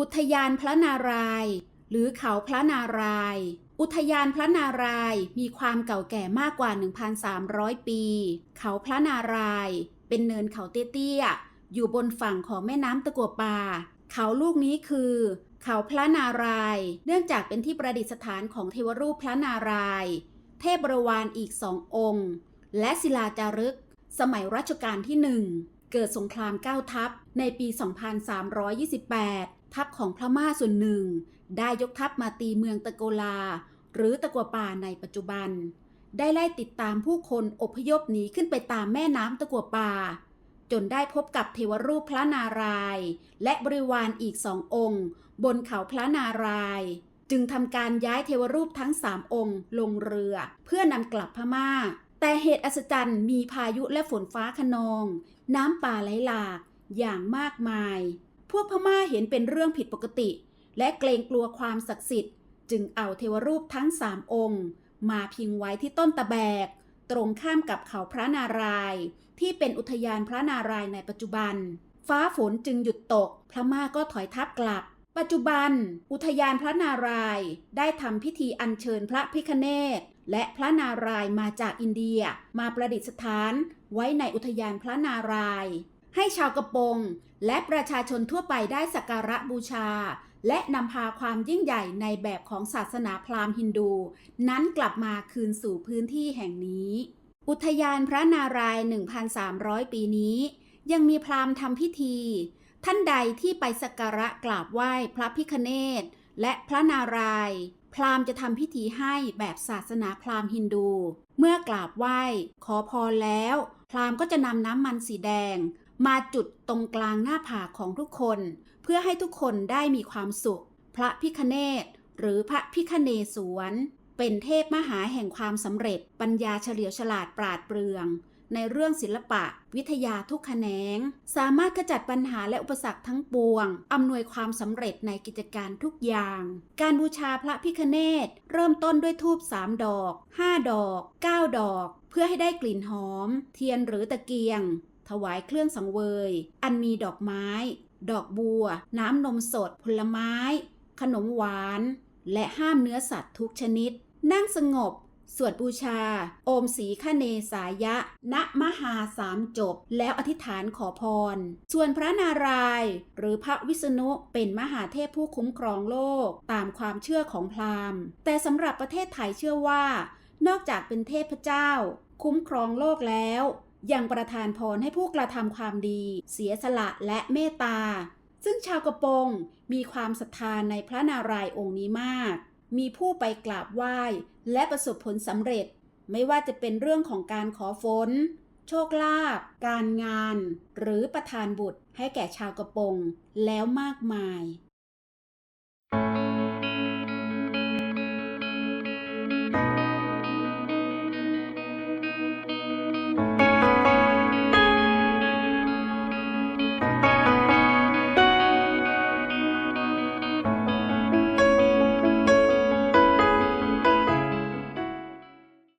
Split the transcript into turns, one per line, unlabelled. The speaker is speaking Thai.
อุทยานพระนารายณ์หรือเขาพระนารายณ์ อุทยานพระนารายณ์มีความเก่าแก่มากกว่า 1,300 ปี เขาพระนารายณ์เป็นเนินเขาเตี้ยๆ อยู่บนฝั่งของแม่น้ำตะกัวป่า เขาลูกนี้คือ เขาพระนารายณ์เนื่องจากเป็นที่ประดิษฐานของเทวรูปพระนารายณ์เทพบริวารอีกสององค์ และศิลาจารึก สมัยรัชกาลที่หนึ่งเกิดสงครามเก้าทัพในปี 2328 ทัพของพม่าส่วนหนึ่ง ได้ยกทัพมาตีเมืองตะโกลา หรือตะกัวป่าในปัจจุบัน ได้ไล่ติดตามผู้คนอพยพหนีขึ้นไปตามแม่น้ำตะกัวป่า จนได้พบกับเทวรูปพระนารายณ์และบริวารอีกสององค์ บนเขาพระนารายณ์จึงทำการย้ายเทวรูปทั้งสามองค์ ลงเรือ เพื่อนำกลับพม่า แต่เหตุอัศจรรย์มีพายุและฝนฟ้าขนอง น้ำป่าไหลหลากอย่างมากมาย พวกพม่าเห็นเป็นเรื่องผิดปกติ และเกรงกลัวความศักดิ์สิทธิ์ จึงเอาเทวรูปทั้งสามองค์ มาพิงไว้ที่ต้นตะแบก ตรงข้ามกับเขาพระนารายณ์ที่เป็นอุทยานพระนารายณ์ในปัจจุบัน ฟ้าฝนจึงหยุดตก พระม่าก็ถอยทัพกลับ ปัจจุบัน อุทยานพระนารายณ์ได้ทำพิธีอัญเชิญพระพิคเนศและพระนารายณ์มาจากอินเดียมาประดิษฐานไว้ในอุทยานพระนารายณ์ให้ชาวกระปงและประชาชนทั่วไปได้สักการะบูชา และนำพาความยิ่งใหญ่ในแบบของศาสนาพราหมณ์ฮินดู นั้นกลับมาคืนสู่พื้นที่แห่งนี้ อุทยานพระนารายณ์1,300 ปีนี้ ยังมีพราหมณ์ทำพิธี ท่านใดที่ไปสักการะกราบไหว้พระพิคเนศและพระนารายณ์พราหมณ์จะทำพิธีให้แบบศาสนาพราหมณ์ฮินดู เมื่อกราบไหว้ ขอพรแล้ว พราหมณ์ก็จะนำน้ำมันสีแดง มาจุดตรงกลางหน้าผากของทุกคน เพื่อให้ทุกคนได้มีความสุข พระพิคเนศหรือพระพิคเนศวรเป็นเทพมหาแห่งความสำเร็จ ปัญญาเฉลียวฉลาดปราดเปรื่อง ในเรื่องศิลปะ วิทยาทุกแขนง สามารถขจัดปัญหาและอุปสรรคทั้งปวงอำนวยความสำเร็จในกิจการทุกอย่าง การบูชาพระพิคเนศเริ่มต้นด้วยทูบ3ดอก5ดอก9ดอก เพื่อให้ได้กลิ่นหอม เทียนหรือตะเกียง ถวายเครื่องสังเวย อันมีดอกไม้ ดอกบัว น้ำนมสด ผลไม้ ขนมหวาน และห้ามเนื้อสัตว์ทุกชนิด นั่งสงบ สวดบูชา โอมสีคเนสายะ ณมหาสามจบ แล้วอธิษฐานขอพร ส่วนพระนารายณ์หรือพระวิษณุเป็นมหาเทพผู้คุ้มครองโลก ตามความเชื่อของพราหมณ์ แต่สำหรับประเทศไทยเชื่อว่า นอกจากเป็นเทพเจ้า คุ้มครองโลกแล้ว ยังประทานพรให้ผู้กระทำความดี เสียสละและเมตตา ซึ่งชาวกระปงมีความศรัทธานในพระนารายณ์องค์นี้มาก มีผู้ไปกราบไหว้ และประสบผลสำเร็จ ไม่ว่าจะเป็นเรื่องของการขอฝน โชคลาภการงาน หรือประทานบุตรให้แก่ชาวกระปงแล้วมากมาย